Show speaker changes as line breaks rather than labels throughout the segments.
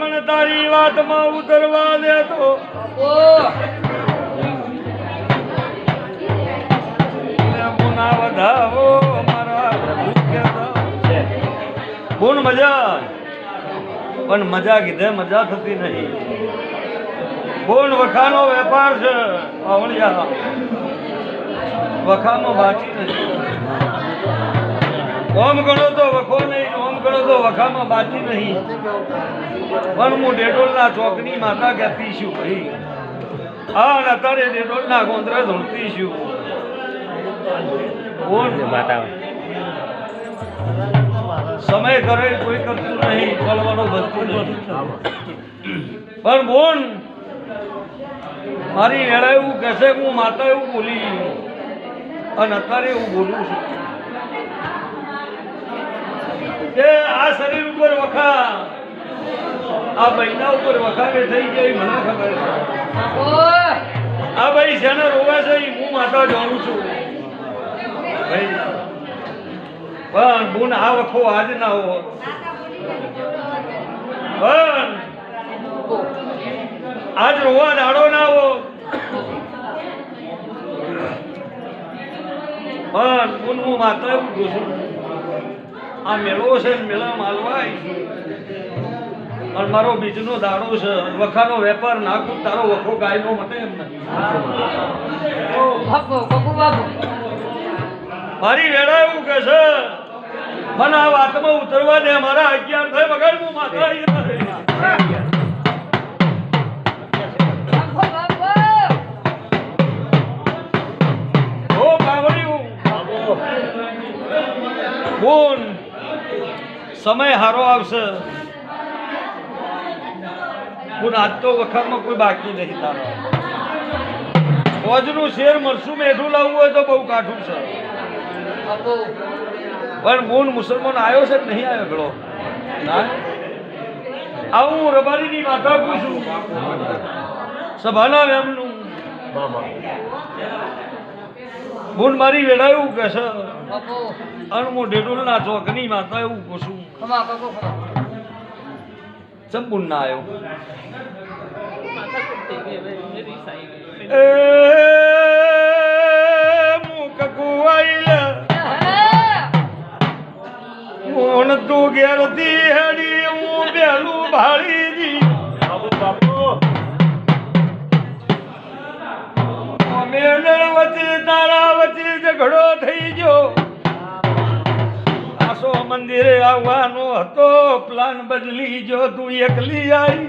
મને તારી વાતમાં ઉતરવા દે તો. ગુના વધાવો, મારા મજા પણ મજા કીધે, મજા થતી નહીં. ગુણ વખાનો વેપાર છે પાવણિયા વખાનો વાંચી નથી. ઓમ ગણો તો વખો નહીં ગણો તો વખામાં બાકી નહીં. પણ હું ડેડોલના ચોકની માતા કહેતી છું ભાઈ. હા અને અત્યારે ડેડોલના ગોંદરે ધૂળતી છું કોણ
માતા
સમય કરે કોઈ કરતું નહીં બોલવાનું નથી પણ બોન મારી વેળા એવું કહેશે કે હું માતા એવું બોલી. અને અત્યારે એવું બોલું છું. કે આ શરીર ઉપર વખા આ મહિના ઉપર વખાવે થઈ ગઈ મને ખબર છે. આ ભાઈ જેને રોવા છે હું માતા જાણું છું. ભાઈ, પણ બુન આ વખો આજ ના હો પણ આજ રોવા દાડો ના હો પણ બુન હું માતા એવું છું. આ મેળો છે મેળા માલવાય. અને મારો બીજનો દાડો છે વખાનો વેપાર નાખું તારો વખો ગાયનો મટે એમ નથી. મારી વેળા એવું કે છે મને આ વાતમાં ઉતરવા દે મારા અગિયાર થાય વગર હું માતા આઈ નથી. ઓ કાવડિયું બોન સમય હારો આવશે. બોન આજ તો વખતમાં કોઈ બાકી નહીં તારો. ફોજનું શેર મરસું મેઠું લાવવું હોય તો બહુ કાઠું છે. પણ બોન મુસલમાન આવ્યો છે કે નહીં આવ્યો ગળો ના? આવું હું રબારીની માતા પૂછું સભાના એમનું બોન મારી વેળા એવું કે છે? હું ડેડોલના ચોકની માતા એવું પૂછું. ચંપુન ના આવ્યો. એ મુક કુવાઈલ. મોણ તું ઘેરથી હેડી હું બેલું ભાળીજી તારા વચ્ચે ઝઘડો થઈ ગયો. આસો મંદિરે આવવાનો હતો પ્લાન બદલી જો તું એકલી આવી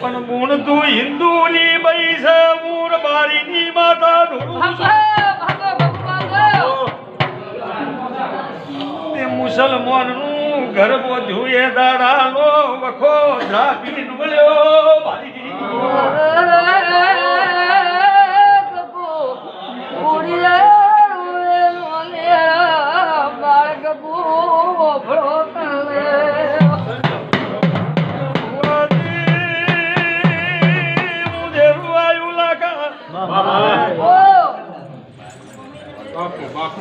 પણ ગુણ તું હિન્દુની બઈ છે મૂળ બારીની માતા ધૂળું છે. તે મુસલમાનનું ઘર બોધ્યું એ દાડાનો વખો ઝાપી મળ્યો લાગા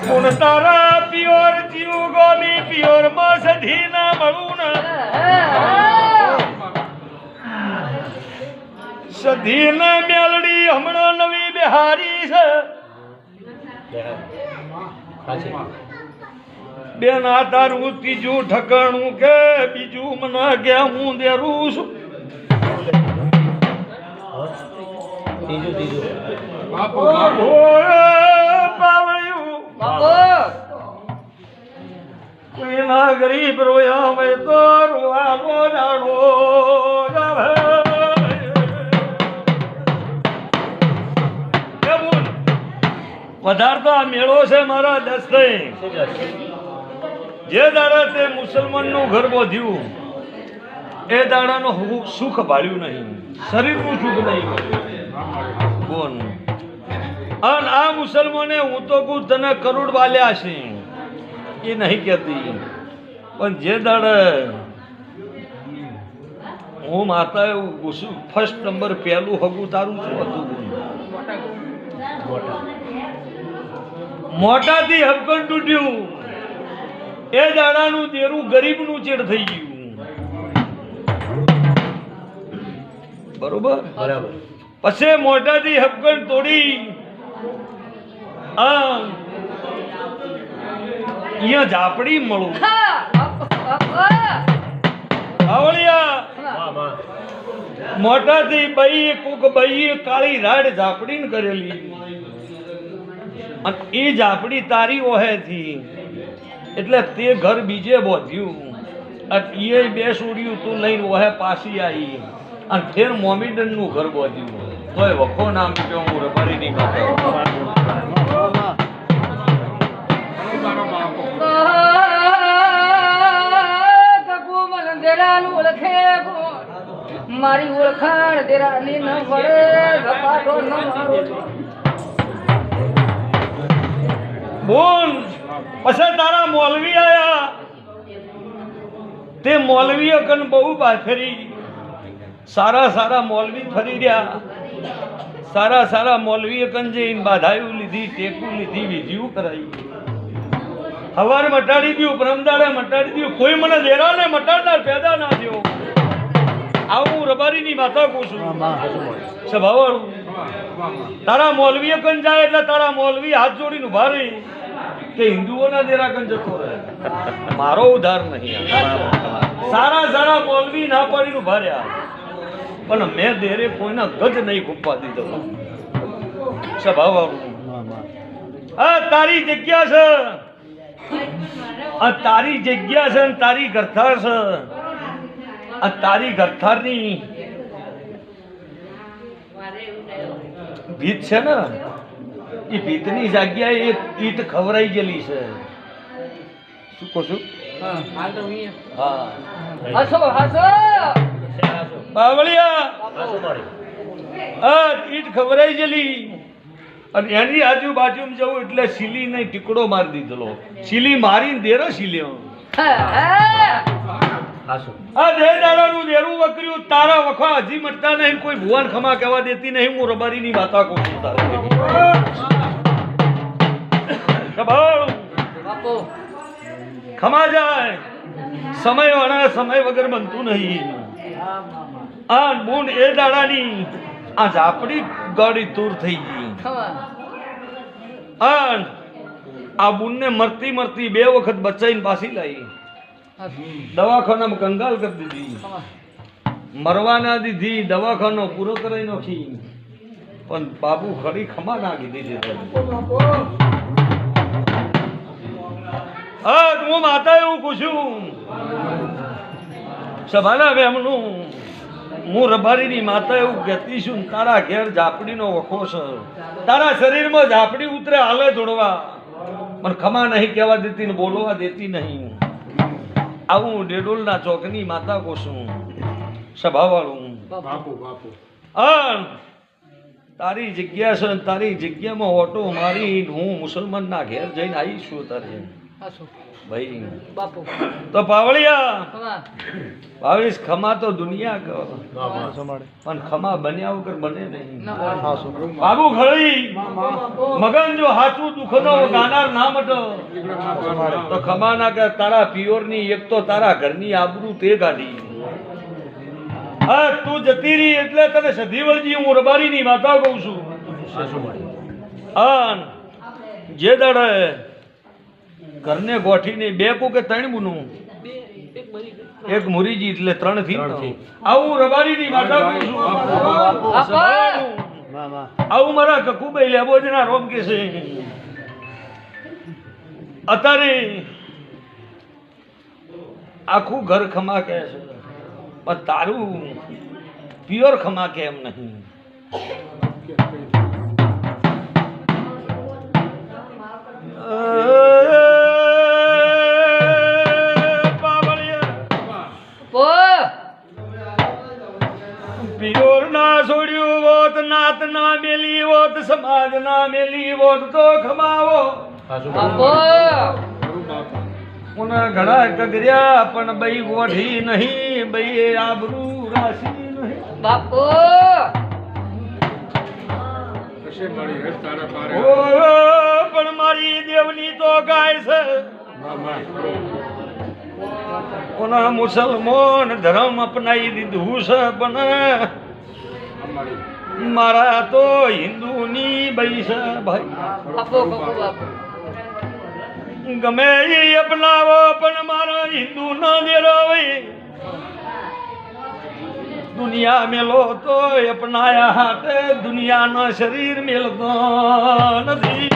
ગુણ તારા પિયોર જીવ ગોમી પિયોરમાં સધી ના મળું ને સધી ને મેલડી હમણાં નવી બિહારી છે. બેન આ તારું ત્રીજું ઠકાણું કે બીજું મને કે હું દેરું છું.
ત્રીજું ત્રીજું
પાવળિયું. કોઈના ગરીબ રોયા મેં તો પધારતો આ મેળો છે મારા દસ્તે જે દાડા તે મુસલમાનનું ઘર બોધ્યું એ દાડાનો સુખ ભાળ્યું નહીં. શરીરનું સુખ નહીં બોન અને આ મુસલમાને હું તો કહું તને કરોડ બાલ્યા છે. એ નહીં કહેતી. પણ જે દાડે હું માતા એવું ફર્સ્ટ નંબર પહેલું હગું તારું શું હતું? મોટાથી હબકણ તૂટ્યું. એ દાડાનું દેરું ગરીબનું ચેડ થઈ ગયું. બરોબર?
બરાબર.
પછી મોટાથી હબકણ તોડી. આ અહીંયા ઝાપડી મળું. આવળિયા. મોટાથી બઈ કુક બઈ કાળી રાડ ઝાપડીને કરેલી. અને એ ઝાપડી તારી ઓહેથી. એટલે તે ઘર બીજે બોધ્યું. અને એ બે સૂર્યું તું લઈને ઓહે પાછી આવી અને ફેર મોમીડનનું ઘર બોધ્યું. તોય વખો નામ કે હું રબારી નહીં
મારી ઓળખાણ તેરા ની ન મારો.
બોલ પછી તારા મોલવી આયા. તે મોલવી કન બહુ ફરી. સારા સારા મોલવી ફરી રહ્યા. સારા સારા મોલવી કન જે બાધાયું લીધી ટેકું લીધી વિધિયું કરાઈ હવારે મટાડી દ્યું પરમદાડે મટાડી દ્યું. કોઈ મને દેરાને મટાડનાર પેદા ના થયો. આવું રબારીની માતા કહું છું સ્વભાવવાળું તારા મોલવીએ કન જાય એટલે તારા મોલવી હાથ જોડીને ઊભા રહી. કે હિન્દુઓના દેરા કન જતો રહે? મારો ઉધાર નહીં સારા સારા મોલવી ના પાડીને ઊભા રહ્યા. પણ મેં દેરે કોઈના ગજ નહીં ખૂપવા દીધો. સ્વભાવવાળું આ તારી જગ્યા છે. આ તારી જગ્યા છે ને તારી ગરથાર છે. આ તારી ગરથારની ભીત છે ને? એ ભીતની જગ્યાએ એક ઈટ ખવરાઈ ગયેલી છે. શું કહું છું? હા
હસો હસો!
બાવળિયા!
પાછું મળી
આ ઈટ ખવરાઈ ગયેલી. અને એની આજુબાજુમાં જવું એટલે સીલી ને ટીકડો મારી દીધેલો. સીલી મારીને દેરો સીલ્યો આ દે દાડાનું દેરું વકર્યું. તારા વખા હજી મટતા નહીં કોઈ ભુવાન ખમા કહેવા દેતી નહીં. હું રબારીની વાતા કહું છું તારે ખમા જાય. સમય વાળા સમય વગર બનતું નહીં. આ બૂંદ એ દાડાની આ ઝાપડી ગાડી દૂર થઈ ગઈ. આ આ બૂનને મરતી મરતી બે વખત બચાવીને પાછી લાવી દવાખાનામાં કંગાલ કરી દીધી. મરવાના દીધી દવાખાનો પૂરો કરાવી નાખી. પણ બાબુ ખરી ખમા નાખી દીધી. હા હું માતા એવું પૂછ્યું સભાના બેમનું હું રબારીની માતા એવું કહેતી છું તારા ઘેર ઝાપડીનો વખો છે. તારા શરીરમાં ઝાપડી ઉતરે હાલે જોડવા પણ ખમા નહીં કહેવા દેતી ને બોલવા દેતી નહીં આવું ડેડોલના ચોકની માતા કોશું સભાવાળું
બાપુ
હા તારી જગ્યા છે ને તારી જગ્યામાં ઓટો મારી હું મુસલમાનના ઘેર જઈને આવીશું તારે ભાઈ.
બાપુ.
તો પાવળિયા.
ખમા.
ખમા તો દુનિયા કહો. પણ ખમા બન્યા વગર બને નહીં.
ન
બાબુ ખળી મગન જો હાચું દુખનો ગાનાર ના મટો તો ખમા ના કે તારા પિયોરની એક તો તારા ઘરની આબરૂ તે ગાડી. હા. તું જતી રહી એટલે તને સધીવળજી હું રબારીની માતા કહું છું. હા જે દાડે ઘરને ગોઠીને બે કો કે ત્રણ બુનું? એક મુરીજી એટલે ત્રણથી
ત્રણથી.
આવું. રબારીની માતા આવું મારા કકુભાઈ લેબોજના રોમ કે છે. અત્યારે આખું ઘર ખમા કે છે. પણ તારું પ્યોર ખમા કે એમ નહીં. મેલી વોત તો ખમાવો પુન ઘણા કગર્યા પણ બઈ ગોઠી નહીં. બઈ આબરૂ રાશી નહીં.
બાપો.
ઓ પણ મારી દેવની તો ગાય છે. પુનઃ મુસલમાન ધર્મ અપનાવી દીધું છે પણ. મારા તો હિન્દુની છે ભાઈ. ગમે એ અપનાવો પણ મારા હિન્દુ ના દેરાવે દુનિયા મેલો તો અપનાયા હાથે દુનિયાનો શરીર મેલતો નથી.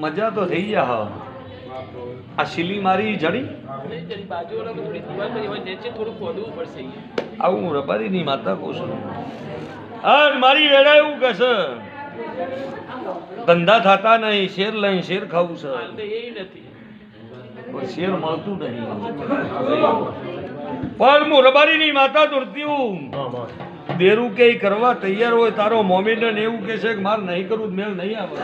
મજા તો થઈ ગયા હા આ શીલી મારી જડી? આવું હું રબારીની માતા કહું છું. હા મારી વેળા એવું કહે છે ધંધા થતા નહીં શેર લઈને શેર ખાવું છે. શેર મળતું નહીં. પણ હું રબારીની માતા દોડતી હું દેરું કે કરવા તૈયાર હોય તારો મોમેડન એવું કે છે કે મારે નહીં કરવું મેળ નહીં આવે.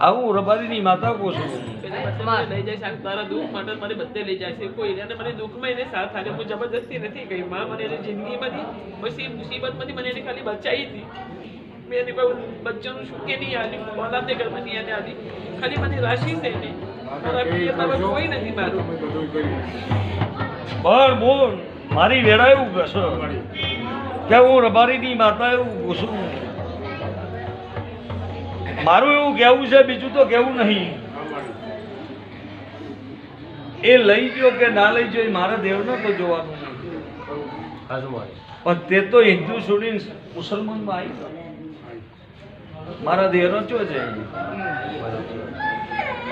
આવું હું રબારીની માતા કહું છું?
જબરદસ્તી નથી ગઈ. માં મને એની જિંદગીમાંથી પછી મુસીબતમાંથી મને એને ખાલી બચાવી હતી. મેં એને કોઈ બચ્ચાનું શું કે નહીં આલી? ઓલાદને ઘરમાં નહીં એને આલી. ખાલી મને રાશિ છે એને. મારા કોઈ નથી મારું.
પણ બોલ. મારી વેળા એવું કહેશો કે હું રબારીની માતા એવું ઘૂસું. મારું એવું કહેવું છે બીજું તો કહેવું નહીં. એ લઈ ગયો કે ના લઈ ગયો એ મારા દેવને તો જોવાનું નહીં. પણ તે તો હિન્દુ છોડીને મુસલમાનમાં આવી. મારા દેરો ચો છે?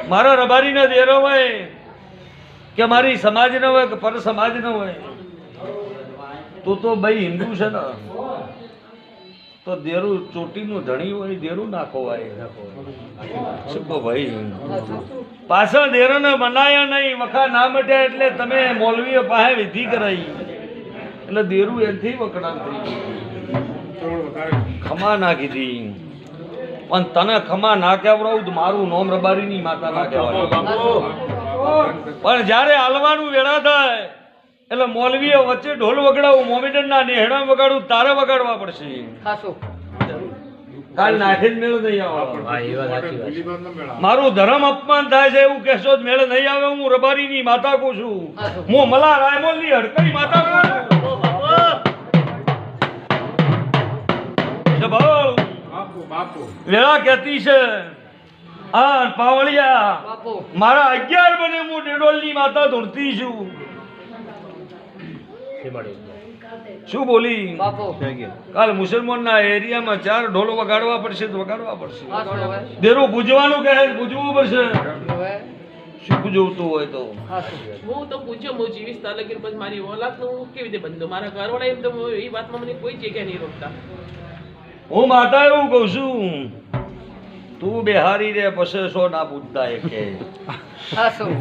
મારા રબારીના દેરો હોય કે મારી સમાજ ન હોય કે પર સમાજ ન હોય? તો તો ભાઈ હિન્દુ છે ને. તો દેરું ચોટીનું ધણી હોય દેરું નાખો ખોવાય શું ભાઈ? પાછળ દેરોને મનાયા નહીં વખા ના મટ્યા એટલે તમે મૌલવીઓ પાસે વિધિ કરાઈ. એટલે દેરું એનથી વખણામ થઈ ખમા નાખી કીધી. પણ તને ખમા ના કહેવડાવું તો મારું નોમ રબારીની માતા ના કહેવાય. પણ જ્યારે હાલવાનું વેળા થાય એટલે મૌલવીઓ વચ્ચે ઢોલ વગાડવું મોમેડન ના નેહડા વગાડવું તારે વગાડવા પડશે.
ખાસું.
કાલ નાખી જ મેળ નહીં આવે.
હા એ વાત સાચી વાત છે.
મારું ધર્મ અપમાન થાય છે એવું કહેશો જ મેળ નહીં આવે હું રબારીની માતા કહું છું. હું મલા રાયમોલની હડકઈ માતા કહું છું. વેળા કહેતી છે આ પાવળિયા મારા અગિયાર બને હું ડેડોલની માતા ધૂળતી છું. શું બોલી?
બાપુ.
કાલ મુસલમાનના એરિયામાં ચાર ઢોલો વગાડવા પડશે તો વગાડવા પડશે. દેરો પૂજવાનું કહે પૂજવું પડશે. શું પૂજવતું હોય તો?
હું તો પૂછ્યો હું જીવીશ તાર લગીન પછી મારી ઓલાદનું હું કેવી રીતે બંધો? મારા ઘરવાળા એમ તો એ વાતમાં મને કોઈ જગ્યા નહીં રોકતા.
હું માતા એવું કહું છું તું બેહારી રે પછી સો ના પૂછતા એ કે.
ખાસું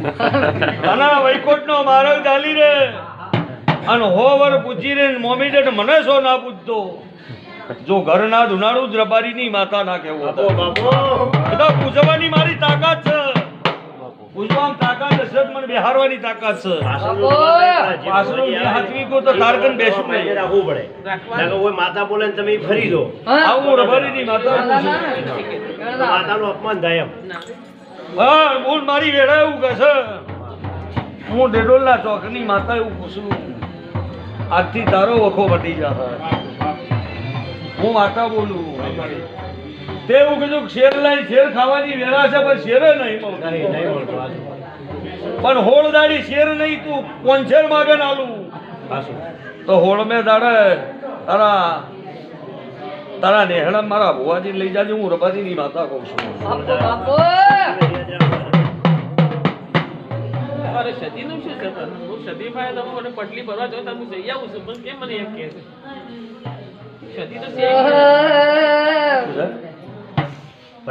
વૈકોટ નો માર્ગ ચાલી રે. અને હોવર પૂછી રે મોમીડેટ મને શો ના પૂછતો? જો ઘરના ધુનાળું જ રબારીની માતા ના કેવું
હતો. બાપુ.
બધા પૂજવાની મારી તાકાત છે. પૂજવામાં તાકાત છે મને બેહારવાની તાકાત છે.
આવે
હાથવી કહો તો તારકન બેસવું નહીં.
રાખવું પડે.
રાખવાનું.
નકર માતા બોલે ને તમે ફરી દો.
આવું રબારીની માતા.
માતાનું અપમાન થાય
હા બોલ મારી વેળા એવું કહે છે. હું ડેડોલના ચોકની માતા એવું પૂછું. આજથી તારો વખો વધી જશે હું માતા બોલું તે હું કીધું કે શેર લઈ શેર ખાવાની વેળા છે પણ શેરે નહીં મળતું.
નહીં નહીં મળતું હાચું.
પણ હોળ દાડી શેર નહીં તું કોન્સેર માગે નાલું. તો હોળ મેં દાડે તારા તારા નેહડા મારા ભુવાજી લઈ જાજે હું રબાજીની માતા કહું છું
તમારે સદીનું શું છે? હું સદી ભાઈ તમે મને પટલી ભરવા જાઉં તમે જઈ આવું છું. પણ કેમ મને એમ કે સદી તો